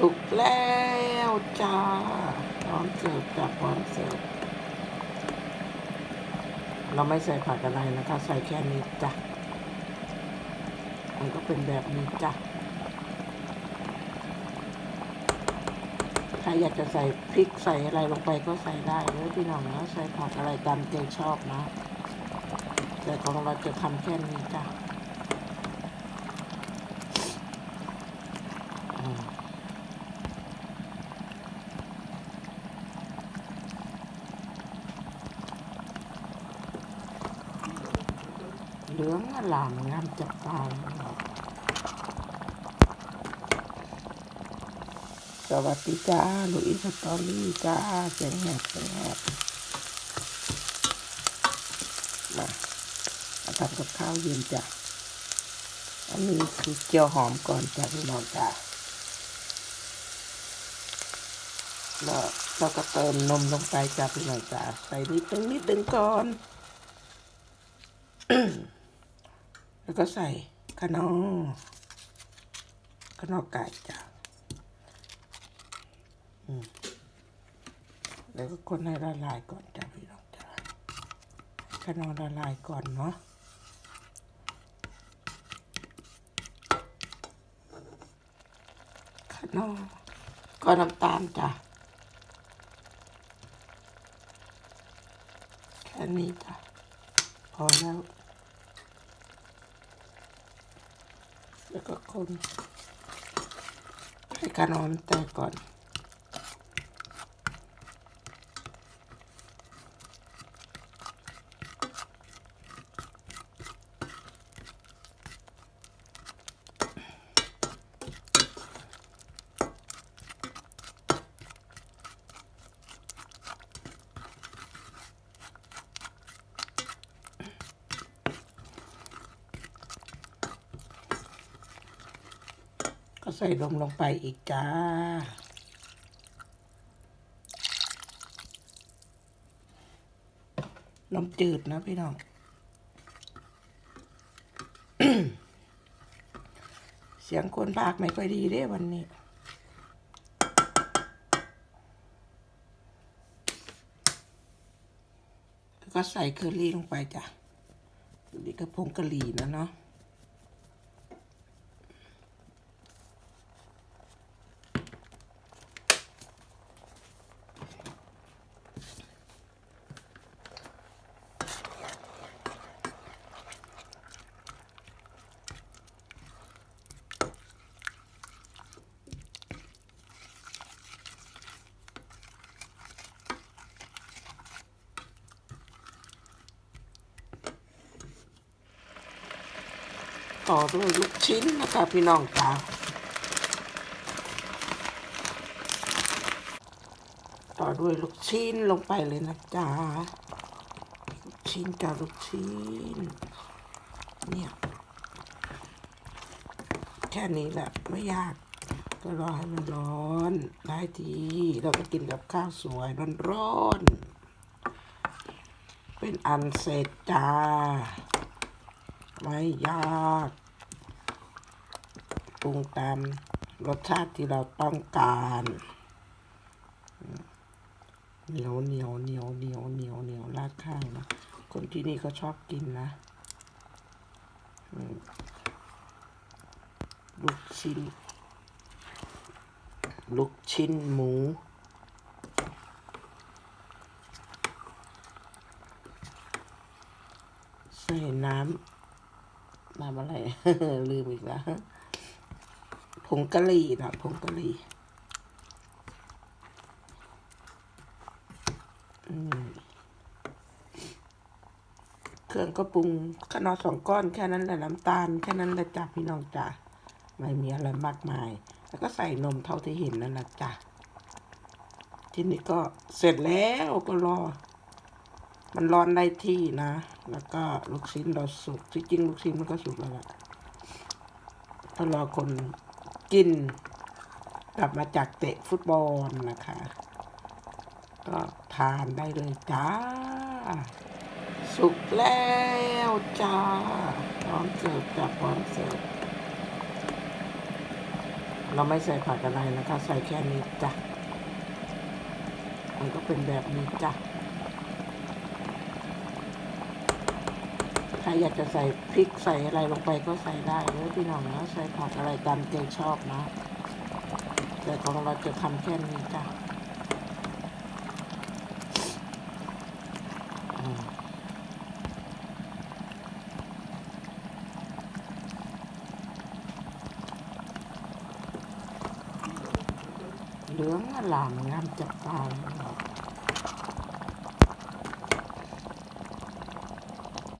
สุกแล้วจ้าพร้อมเสิร์ฟจ้ะพร้อมเสิร์ฟเราไม่ใส่ผักอะไรนะคะ ใส่แค่นี้จ้ะมันก็เป็นแบบนี้จ้ะใครอยากจะใส่พริกใส่อะไรลงไปก็ใส่ได้เลยพี่น้องนะใส่ผักอะไรตามใจชอบนะ แต่ของเราจะทำแค่นี้จ้ะอืมเหลืองอลามงามจับตายเนสวัสดีจ้าลุยสตอรี่จ้าเสียงแหบเสียงแหบมามาทำกับข้าวเย็นจ้ะอันนี้คือเจียวหอมก่อนจ้ะพี่น้องจ้ะแล้วเราก็เติมนมลงไปจ้ะพี่น้องจ้ะใส่นิดนึงนิดนึงก่อน แล้วก็ใส่ขนอขนอไก่จ้ะแล้วก็คนให้ละลายก่อนจ้ะพี่น้องจ้ะขนอละลายก่อนเนาะขนมก็น้ำตาลจ้ะแค่นี้จ้ะพอแล้ว แล้วก็คนให้การนอนแตกก่อน ก็ใส่นมลงไปอีกจ้า นมจืดนะพี่น้อง เสียงคนพากไม่ค่อยดีเด้วันนี้แล้วก็ใส่เคอรี่ลงไปจ้ะนี่ก็ผงกะหรี่นะเนาะ ต่อด้วยลูกชิ้นนะคะพี่น้องจ๋าต่อด้วยลูกชิ้นลงไปเลยนะจ๊ะลูกชิ้นจ้าลูกชิ้น เนี่ยแค่นี้แหละไม่ยากก็รอให้มันร้อนได้ทีเราก็กินกับข้าวสวยร้อนๆเป็นอันเสร็จจ้าไม่ยาก รุงตามรสชาติที่เราต้องการเหนียวเหนียวเหนียวเหนียวเหนียวเหนียวราดข้างนะคนที่นี่เขาชอบกินนะลูกชิ้น ลูกชิ้นหมูใส่น้ำน้ำอะไรลืมอีกแล้ว ผงกะหรี่นะผงกะหรี่เครื่องก็ปรุงขนอสองก้อนแค่นั้นแหละน้ำตาลแค่นั้นแหละจ้ะพี่น้องจ้ะไม่มีอะไรมากมาย แล้วก็ใส่นมเท่าที่เห็นนั่นแหละจ้ะทีนี้ก็เสร็จแล้วก็รอ มันร้อนได้ที่นะ แล้วก็ลูกชิ้นเราสุกที่จริงลูกชิ้นมันก็สุกแล้วล่ะก็รอคน กิน กลับมาจากเตะฟุตบอลนะคะ ก็ทานได้เลยจ้า สุกแล้วจ้า พร้อมเสิร์ฟจ้าพร้อมเสิร์ฟเราไม่ใส่ผักอะไรนะคะ ใส่แค่นี้จ้ะ มันก็เป็นแบบนี้จ้ะ ใค รอยากจะใส่พริกใส่อะไรลงไปก็ใส่ได้เลยพี่น้องนะใส่ผักอะไรตามใจชอบนะ แต่ของเราจะทำแค่นี้จ้ะเหลืองอลามงามจับตาเลย